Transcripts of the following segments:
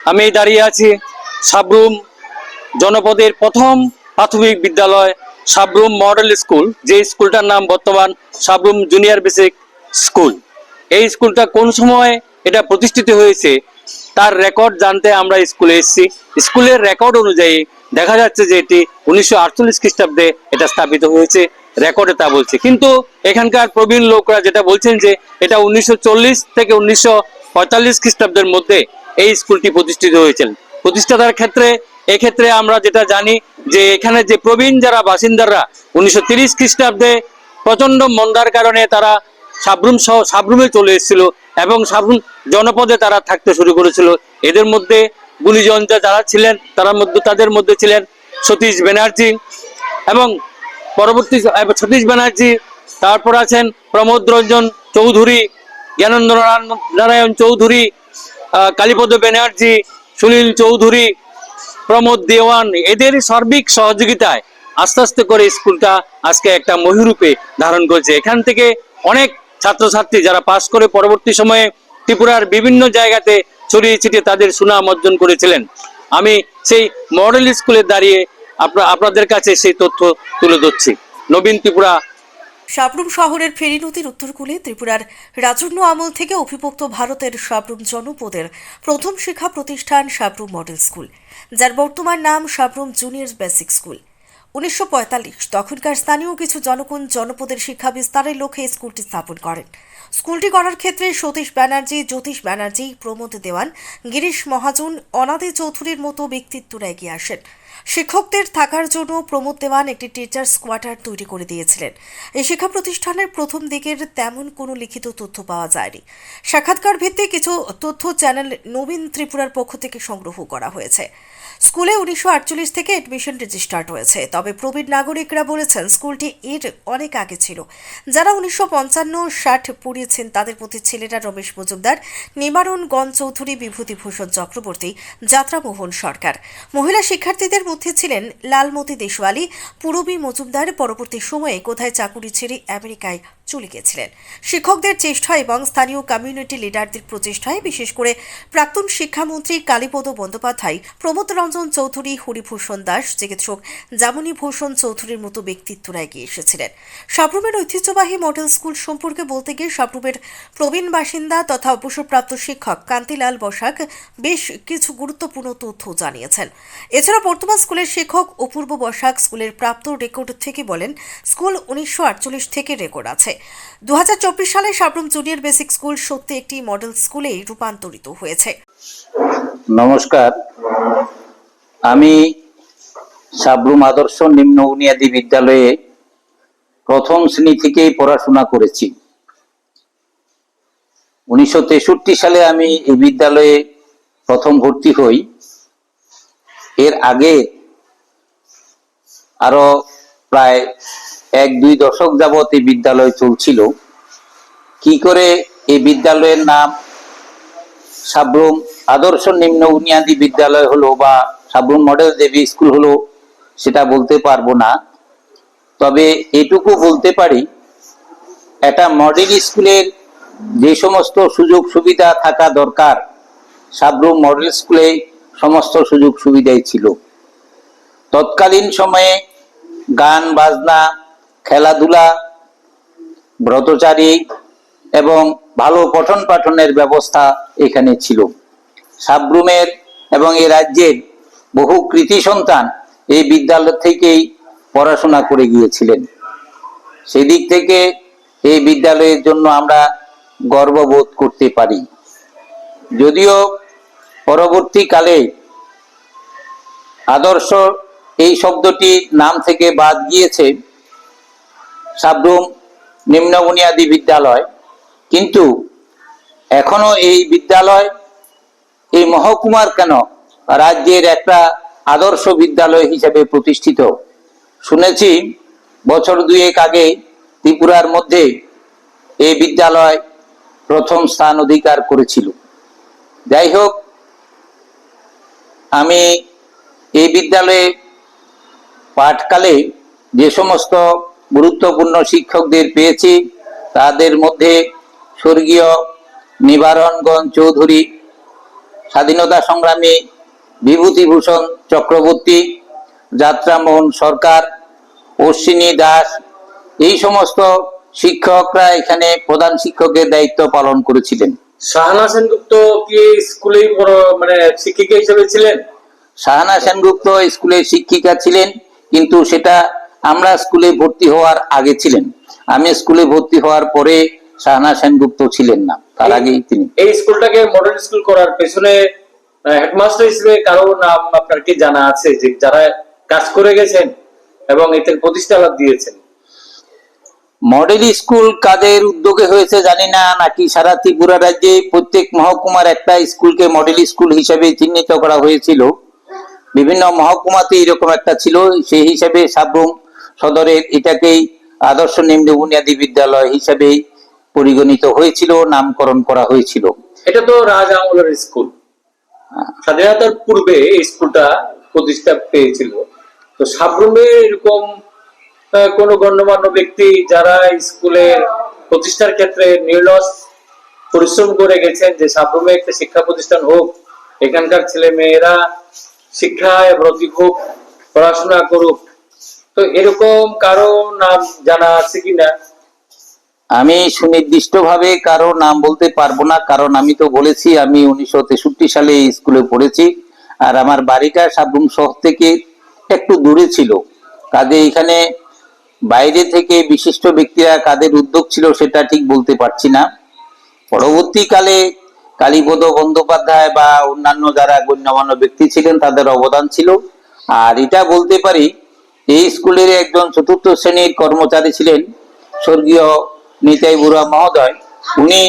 আমি দাঁড়িয়ে আছি সাবরুম জনপদের প্রথম প্রাথমিক বিদ্যালয় সাবরুম মডেল স্কুল, যে স্কুলটার নাম বর্তমান সাবরুম জুনিয়র বেসিক স্কুল। এই স্কুলটা কোন সময় এটা প্রতিষ্ঠিত হয়েছে তার রেকর্ড জানতে আমরা স্কুলে এসেছি। স্কুলের রেকর্ড অনুযায়ী দেখা যাচ্ছে যে এটি উনিশশো আটচল্লিশ খ্রিস্টাব্দে এটা স্থাপিত হয়েছে, রেকর্ডে তা বলছে। কিন্তু এখানকার প্রবীণ লোকরা যেটা বলছেন যে এটা উনিশশো চল্লিশ থেকে উনিশশো পঁয়তাল্লিশ খ্রিস্টাব্দের মধ্যে এই স্কুলটি প্রতিষ্ঠিত হয়েছিল। প্রতিষ্ঠাতার ক্ষেত্রে, এক্ষেত্রে আমরা যেটা জানি যে এখানে যে প্রবীণ যারা বাসিন্দারা, উনিশশো তিরিশ খ্রিস্টাব্দে প্রচণ্ড মন্দার কারণে তারা সাবরুম সহ, সাবরুমে চলে এসেছিল এবং সাবরুম জনপদে তারা থাকতে শুরু করেছিল। এদের মধ্যে গুণীজন যারা ছিলেন, তারা মধ্যে, তাদের মধ্যে ছিলেন সতীশ ব্যানার্জি এবং পরবর্তী সতীশ ব্যানার্জি, তারপর আছেন প্রমোদ রঞ্জন চৌধুরী জ্ঞানেন্দ্র নারায়ণ- চৌধুরী কালীপদ ব্যানার্জি, সুনীল চৌধুরী, প্রমোদ দেওয়ান, এদের সার্বিক সহযোগিতায় আস্তে আস্তে করে স্কুলটা আজকে একটা মহিরূপে ধারণ করেছে। এখান থেকে অনেক ছাত্রছাত্রী যারা পাশ করে পরবর্তী সময়ে ত্রিপুরার বিভিন্ন জায়গাতে ছড়িয়ে ছিটিয়ে তাদের সুনাম অর্জন করেছিলেন। আমি সেই মডেল স্কুলে দাঁড়িয়ে আপনা- আপনাদের কাছে সেই তথ্য তুলে ধরছি। নবীন ত্রিপুরা সাবরুম শহরের ফেনী নদীর উত্তরকূলে ত্রিপুরার রাজন্য আমল থেকে অভিভুক্ত ভারতের সাবরুম জনপদের প্রথম শিক্ষা প্রতিষ্ঠান সাবরুম মডেল স্কুল, যার বর্তমান নাম সাবরুম জুনিয়র বেসিক স্কুল। উনিশশো পঁয়তাল্লিশ তখনকার স্থানীয় কিছু জনগণ জনপদের শিক্ষা বিস্তারের লক্ষ্যে স্কুলটি স্থাপন করেন। স্কুলটি করার ক্ষেত্রে সতীশ ব্যানার্জি, জ্যোতিষ ব্যানার্জি, প্রমোদ দেওয়ান, গিরিশ মহাজন, অনাদি চৌধুরীর মতো ব্যক্তিত্বরা এগিয়ে আসেন। শিক্ষকদের থাকার জন্য প্রমোদ দেওয়ান একটি টিচার্স কোয়ার্টার তৈরি করে দিয়েছিলেন। এই শিক্ষা প্রতিষ্ঠানের প্রথম দিকের তেমন কোনো লিখিত তথ্য পাওয়া যায়নি। সাক্ষাৎকার ভিত্তিক কিছু তথ্য চ্যানেল নবীন ত্রিপুরার পক্ষ থেকে সংগ্রহ করা হয়েছে। স্কুলে উনিশশো আটচল্লিশ থেকে এডমিশন রেজিস্টার্ড হয়েছে। তবে প্রবীণ নাগরিকরা বলেছেন স্কুলটি এর অনেক আগে ছিল। যারা উনিশশো পঞ্চান্ন, ষাট পড়িয়েছেন, তাদের প্রতি ছেলেরা রমেশ মজুমদার নিবারণ গণ চৌধুরী বিভূতিভূষণ চক্রবর্তী, যাত্রামোহন সরকার। মহিলা শিক্ষার্থীদের মধ্যে ছিলেন লালমতি দেশওয়ালি। পূরবী মজুমদার পরবর্তী সময়ে কোথায় চাকুরি ছেড়ে আমেরিকায় চলে গেছিলেন শিক্ষকদের চেষ্টা এবং স্থানীয় কমিউনিটি লিডারদের প্রচেষ্টায় বিশেষ করে প্রাক্তন শিক্ষামন্ত্রী কালীপদ বন্দ্যোপাধ্যায় প্রমোদ রঞ্জন চৌধুরী, হরিভূষণ দাস, চিকিৎসক যামিনী ভূষণ চৌধুরীর মতো ব্যক্তিত্বরা এগিয়ে এসেছিলেন। সাবরুমের ঐতিহ্যবাহী মডেল স্কুল সম্পর্কে বলতে গিয়ে সাবরুমের প্রবীণ বাসিন্দা তথা অবসরপ্রাপ্ত শিক্ষক কান্তিলাল বসাক বেশ কিছু গুরুত্বপূর্ণ তথ্য জানিয়েছেন। এছাড়া বর্তমান স্কুলের শিক্ষক অপূর্ব বসাক স্কুলের প্রাপ্ত রেকর্ড থেকে বলেন, স্কুল উনিশশো আটচল্লিশ থেকে রেকর্ড আছে। দু সালে সাবরুম জুনিয়র বেসিক স্কুল সত্যি একটি মডেল স্কুলে রূপান্তরিত হয়েছে। নমস্কার। আমি সাবরুম আদর্শ নিম্ন বুনিয়াদী বিদ্যালয়ে প্রথম শ্রেণি থেকেই পড়াশোনা করেছি। উনিশশো তেষট্টি সালে আমি এই বিদ্যালয়ে প্রথম ভর্তি হই। এর আগে আরও প্রায় এক, দুই দশক যাবত এই বিদ্যালয় চলছিল। কি করে এই বিদ্যালয়ের নাম সাবরুম আদর্শ নিম্ন বুনিয়াদী বিদ্যালয় হলো বা সাবরুম মডেল দেবী স্কুল হলো সেটা বলতে পারব না। তবে এটুকু বলতে পারি, একটা মডেল স্কুলের যে সমস্ত সুযোগ সুবিধা থাকা দরকার, সাবরুম মডেল স্কুলে সমস্ত সুযোগ সুবিধাই ছিল। তৎকালীন সময়ে গান, বাজনা, খেলাধুলা, ব্রতচারী এবং ভালো পঠন পাঠনের ব্যবস্থা এখানে ছিল। সাবরুমের এবং এ রাজ্যের বহু কৃতি সন্তান এই বিদ্যালয় থেকেই পড়াশোনা করে গিয়েছিলেন। সেদিক থেকে এই বিদ্যালয়ের জন্য আমরা গর্ববোধ করতে পারি। যদিও পরবর্তীকালে আদর্শ এই শব্দটি নাম থেকে বাদ গিয়েছে সাবরুম নিম্ন বিদ্যালয়। কিন্তু এখনও এই বিদ্যালয়, এই মহকুমার কেন রাজ্যের একটা আদর্শ বিদ্যালয় হিসেবে প্রতিষ্ঠিত? শুনেছি বছর দুয়েক আগে ত্রিপুরার মধ্যে এই বিদ্যালয় প্রথম স্থান অধিকার করেছিল। যাই হোক আমি এই বিদ্যালয়ে পাঠকালে যে সমস্ত গুরুত্বপূর্ণ শিক্ষকদের পেয়েছি, তাদের মধ্যে স্বর্গীয় নিবারণগঞ্জ চৌধুরী, স্বাধীনতা সংগ্রামী বিভূতিভূষণ চক্রবর্তী, যাত্রামোহন সরকার, অশ্বিনী দাস, এই সমস্ত শিক্ষকরা এখানে প্রধান শিক্ষকের দায়িত্ব পালন করেছিলেন। শাহানা সেনগুপ্ত কি স্কুলেই মানে শিক্ষিকা হিসেবে ছিলেন? শাহানা সেনগুপ্ত স্কুলের শিক্ষিকা ছিলেন কিন্তু সেটা আমরা স্কুলে ভর্তি হওয়ার আগে ছিলেন। আমি স্কুলে ভর্তি হওয়ার পরে শাহানা সেনগুপ্ত ছিলেন না তার আগেই তিনি। এই স্কুলটাকে মডেল স্কুল করার পেছনে হেডমাস্টার হিসেবে কারও নাম আপনার কি জানা আছে যে যারা কাজ করে গেছেন এবং এতে প্রতিষ্ঠা লাভ দিয়েছেন? মডেল স্কুল কাদের উদ্যোগে হয়েছে জানি না, নাকি সারা ত্রিপুরা রাজ্যে প্রত্যেক মহকুমার একটা স্কুলকে মডেল স্কুল হিসেবে চিহ্নিত করা হয়েছিল। বিভিন্ন মহকুমাতে এরকম একটা ছিল, সেই হিসাবে সাবরুম সদরের এটাকেই আদর্শ নিম্ন বুনিয়াদী বিদ্যালয় হিসাবে পরিগণিত হয়েছিল, নামকরণ করা হয়েছিল। এটা তো রাজ আমলের স্কুল। স্বাধীনতার পূর্বে স্কুলটা প্রতিষ্ঠা পেয়েছিল। তো সাবরুমে এরকম কোনো গণ্যমান্য ব্যক্তি যারা স্কুলের প্রতিষ্ঠার ক্ষেত্রে নির্লস পরিশ্রম করে গেছেন, যে সাবরুমে একটা শিক্ষা প্রতিষ্ঠান হোক, এখানকার ছেলে মেয়েরা শিক্ষায় ব্রতী হোক, পড়াশোনা করুক, তো এরকম কারও নাম জানা আছে কিনা? আমি সুনির্দিষ্টভাবে কারও নাম বলতে পারব না, কারণ আমি তো বলেছি, আমি উনিশশো তেষট্টি সালে স্কুলে পড়েছি, আর আমার বাড়িটা সাবরুম শহর থেকে একটু দূরে ছিল। কাজে এখানে বাইরে থেকে বিশিষ্ট ব্যক্তিরা কাদের উদ্যোগ ছিল সেটা ঠিক বলতে পারছি না। পরবর্তীকালে কালীপদ বন্দ্যোপাধ্যায় বা অন্যান্য যারা গণ্যমান্য ব্যক্তি ছিলেন, তাদের অবদান ছিল। আর এটা বলতে পারি এই স্কুলের একজন চতুর্থ শ্রেণির কর্মচারী ছিলেন স্বর্গীয় নিতাই বুড়া মহোদয়। উনি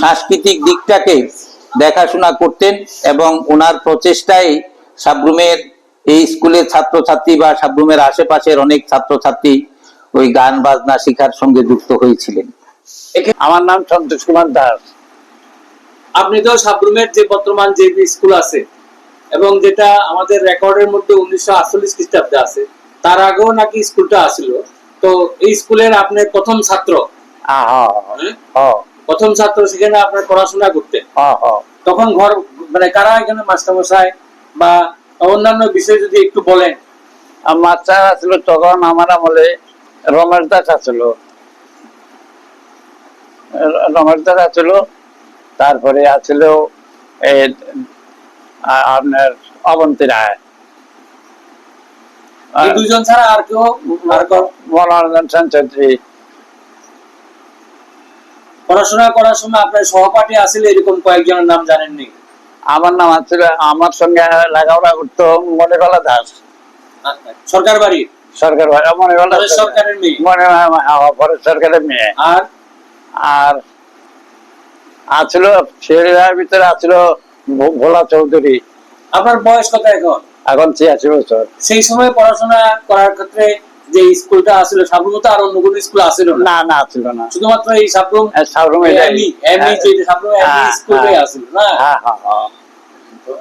সাংস্কৃতিক দিকটাকে দেখাশোনা করতেন এবং ওনার প্রচেষ্টায় সাবরুমের, এই স্কুলের ছাত্রছাত্রী বা সাবরুমের আশেপাশের অনেক ছাত্রছাত্রী ওই গান বাজনা শেখার সঙ্গে যুক্ত হয়েছিলেন। আমার নাম সন্তোষ কুমার দাস। আপনি তো সাবরুমের যে বর্তমান যে স্কুল আছে এবং যেটা আমাদের রেকর্ডের মধ্যে উনিশশো আটচল্লিশ খ্রিস্টাব্দে আছে তার আগেও নাকি স্কুলটা আসিল। তো এই স্কুলের আপনি প্রথম ছাত্র? হ্যাঁ? প্রথম ছাত্র সেখানে আপনার পড়াশোনা করতেন। তখন ঘর মানে কারা এখানে মাস্টারমশাই বা অন্যান্য বিষয় যদি একটু বলেন? মাস্টার আসলো তখন আমার আমলে রমেশ দাস আসছিল রমেশ দাস আসছিল তারপরে আছিল এই আপনার অবন্তী রায়। এই দুইজন ছাড়া আর কেউ মনোরঞ্জন পড়াশোনা করার সময় আপনার সহপাঠী এরকম কয়েকজনের নাম জানেননি? আমার নাম আসছিল আমার সঙ্গে করতো দাস। সরকার বাড়ি? সরকার সরকারের মেয়ে। মনে পরে সরকারের মেয়ে। আর? আর আছিল ছেলেরার ভিতরে আছিল ভোলা চৌধুরী। আপনার বয়স কত এখন? এখন ছিয়াশি বছর। সেই সময় পড়াশোনা করার ক্ষেত্রে যে স্কুলটা আসলে সাবরুম তো আর অন্য কোনো স্কুল আসিল না? না না ছিল না। শুধুমাত্র এই সাবরুম সাবরুমে এমনি এমনি যে সাবরুম এমনি হ্যাঁ, স্কুলটাই হ্যাঁ। না? হ্যাঁ হ্যাঁ হ্যাঁ।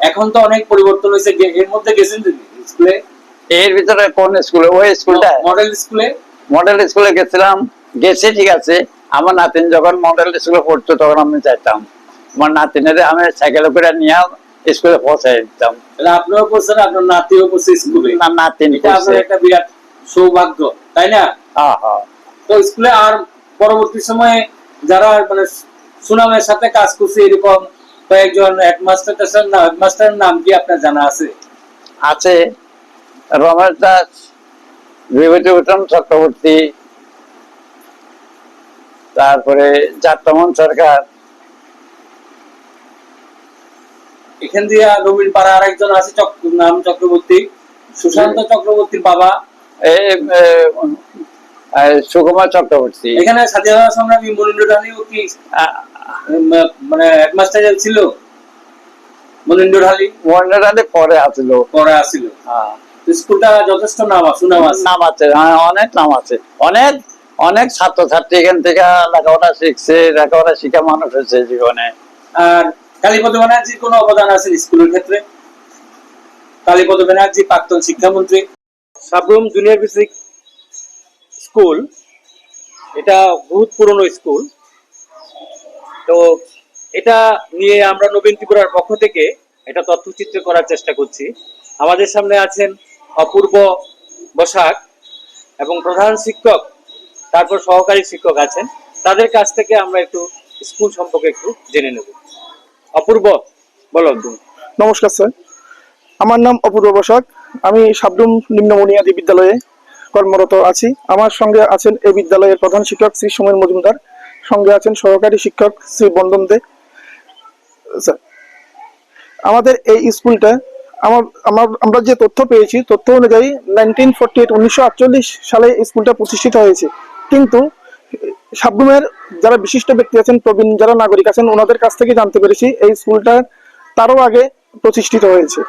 এখন তো অনেক পরিবর্তন হয়েছে এর মধ্যে গেছেন স্কুলে? এর ভিতরে কোন স্কুলে ওই স্কুলটা মডেল স্কুলে মডেল স্কুলে গেছিলাম। গেছি ঠিক আছে। আমার নাতিন যখন মডেল স্কুলে পড়তো তখন আমি যাইতাম। আমার নাতিনের আমি সাইকেলে করে নিয়ে স্কুলে পৌঁছাই দিতাম। আপনিও পড়ছেন আপনার নাতিও পড়ছে স্কুলে না নাতিন আপনার একটা বিরাট সৌভাগ্য তাই না? হ্যাঁ হ্যাঁ। তো স্কুলে আর পরবর্তী সময়ে যারা মানে সুনামের সাথে কাজ করছে এরকম কয়েকজন হেডমাস্টার না হেডমাস্টারের নাম কি আপনার জানা আছে? আছে। রমেশ দাস বিভূতিভূষণ চক্রবর্তী তারপরে যাত্রামোহন সরকার। এখান দিয়ে নবীন পাড়া আরেকজন আছে নাম চক্রবর্তী সুশান্ত চক্রবর্তীর বাবা। সুকুমার চক্রবর্তী। এখানে স্বাধীনতা সংগ্রামী মনিন্দ্র ঢালিও কি মানে হেডমাস্টার ছিল? মনিন্দ্র ঢালি? মন্ডলাতে পরে আসলো। পরে আসছিল হ্যাঁ। স্কুলটা যথেষ্ট নাম সুনাম আছে। নাম আছে হ্যাঁ অনেক নাম আছে। অনেক অনেক ছাত্রছাত্রী এখান থেকে লেখাপড়া শিখছে লেখাপড়া শিখা মানুষ হয়েছে জীবনে। আর কালীপদ ব্যানার্জির কোনো অবদান আছে স্কুলের ক্ষেত্রে? কালীপদ ব্যানার্জি প্রাক্তন শিক্ষামন্ত্রী। সাবরুম জুনিয়র বেসিক স্কুল এটা বহুত পুরনো স্কুল। তো এটা নিয়ে আমরা নবীন ত্রিপুরার পক্ষ থেকে এটা তথ্যচিত্র করার চেষ্টা করছি। আমাদের সামনে আছেন অপূর্ব বসাক এবং প্রধান শিক্ষক, তারপর সহকারী শিক্ষক আছেন। তাদের কাছ থেকে আমরা একটু স্কুল সম্পর্কে একটু জেনে নেব। অপূর্ব, বলো নমস্কার, স্যার। আমার নাম অপূর্ব বসাক। আমি সাবরুম নিম্ন বুনিয়াদী বিদ্যালয়ে কর্মরত আছি, আমার সঙ্গে আছেন এই বিদ্যালয়ের প্রধান শিক্ষক শ্রী সুমেন মজুমদার, সঙ্গে আছেন সহকারী শিক্ষক শ্রী বন্দন দে। আমাদের এই স্কুলটা আমার আমার, আমরা যে তথ্য পেয়েছি, তথ্য অনুযায়ী নাইনটিন ফোরটি এইট উনিশশো আটচল্লিশ সালে স্কুলটা প্রতিষ্ঠিত হয়েছে। কিন্তু সাবরুমের যারা বিশিষ্ট ব্যক্তি আছেন, প্রবীণ যারা নাগরিক আছেন, ওনাদের কাছ থেকে জানতে পেরেছি, এই স্কুলটা তারও আগে প্রতিষ্ঠিত হয়েছে।